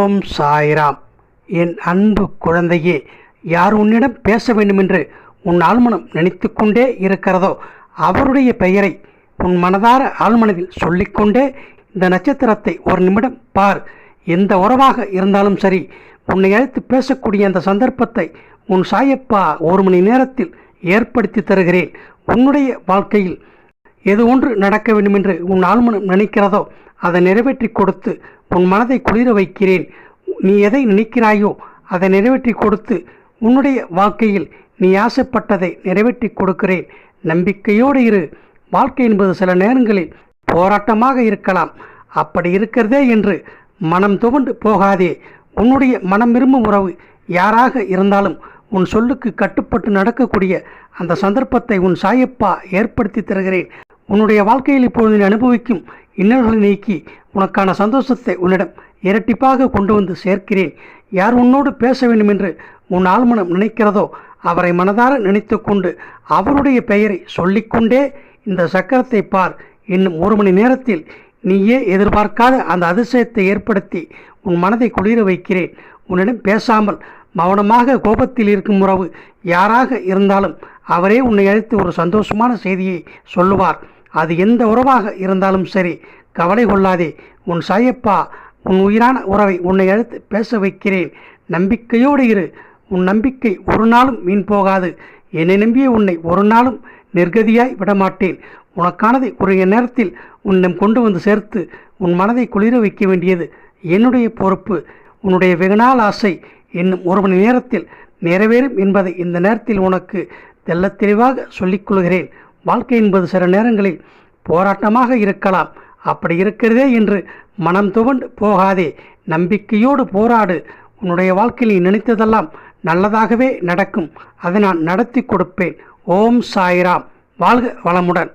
ஓம் சாய்ராம். என் அன்பு குழந்தையே யார் உன்னிடம் பேச வேண்டுமென்று உன் ஆழ்மனம் நினைத்து கொண்டே இருக்கிறதோ அவருடைய பெயரை உன் மனதார ஆழ்மனதில் சொல்லிக்கொண்டே இந்த நட்சத்திரத்தை ஒரு நிமிடம் பார். எந்த உறவாக இருந்தாலும் சரி உன்னை அழைத்து பேசக்கூடிய அந்த சந்தர்ப்பத்தை உன் சாயப்பா ஒரு மணி நேரத்தில் ஏற்படுத்தி தருகிறேன். உன்னுடைய வாழ்க்கையில் எது ஒன்று நடக்க வேண்டுமென்று உன் ஆழ்மனம் நினைக்கிறதோ அதை நிறைவேற்றி கொடுத்து உன் மனதை குளிர வைக்கிறேன். நீ எதை நினைக்கிறாயோ அதை நிறைவேற்றி கொடுத்து உன்னுடைய வாழ்க்கையில் நீ ஆசைப்பட்டதை நிறைவேற்றி கொடுக்கிறேன். நம்பிக்கையோடு இரு. வாழ்க்கை என்பது சில நேரங்களில் போராட்டமாக இருக்கலாம். அப்படி இருக்கிறதே என்று மனம் துவண்டு போகாதே. உன்னுடைய மனம் விரும்பும் உறவு யாராக இருந்தாலும் உன் சொல்லுக்கு கட்டுப்பட்டு நடக்கக்கூடிய அந்த சந்தர்ப்பத்தை உன் சாயப்பா ஏற்படுத்தி தருகிறேன். உன்னுடைய வாழ்க்கையில் இப்பொழுது நீ அனுபவிக்கும் இன்னல்களை நீக்கி உனக்கான சந்தோஷத்தை உன்னிடம் இரட்டிப்பாக கொண்டு வந்து சேர்க்கிறேன். யார் உன்னோடு பேச வேண்டும் என்று உன் ஆழ்மனம் நினைக்கிறதோ அவரை மனதார நினைத்து கொண்டு அவருடைய பெயரை சொல்லிக்கொண்டே இந்த சக்கரத்தை பார். இன்னும் ஒரு மணி நேரத்தில் நீயே எதிர்பார்க்காத அந்த அதிசயத்தை ஏற்படுத்தி உன் மனதை குளிர வைக்கிறேன். உன்னிடம் பேசாமல் மௌனமாக கோபத்தில் இருக்கும் உறவு யாராக இருந்தாலும் அவரே உன்னை அழைத்து ஒரு சந்தோஷமான செய்தியை சொல்லுவார். அது எந்த உறவாக இருந்தாலும் சரி கவலை கொள்ளாதே. உன் சாயப்பா உன் உயிரான உறவை உன்னை அழைத்து பேச வைக்கிறேன். நம்பிக்கையோடு இரு. உன் நம்பிக்கை ஒரு நாளும் வீண் போகாது. என்னை நம்பிய உன்னை ஒரு நாளும் நிர்கதியாய் விடமாட்டேன். உனக்கானதை குறுகிய நேரத்தில் உன்னிடம் கொண்டு வந்து சேர்த்து உன் மனதை குளிர வைக்க வேண்டியது என்னுடைய பொறுப்பு. உன்னுடைய வெகுநாள் ஆசை இன்னும் ஒரு மணி நேரத்தில் நிறைவேறும் என்பதை இந்த நேரத்தில் உனக்கு தெல்ல தெளிவாக சொல்லிக் கொள்கிறேன். வாழ்க்கை என்பது சில நேரங்களில் போராட்டமாக இருக்கலாம். அப்படி இருக்கிறதே என்று மனம் துவண்டு போகாதே. நம்பிக்கையோடு போராடு. உன்னுடைய வாழ்க்கையில் நீ நினைத்ததெல்லாம் நல்லதாகவே நடக்கும். அதை நான் நடத்தி கொடுப்பேன். ஓம் சாய்ராம். வாழ்க வளமுடன்.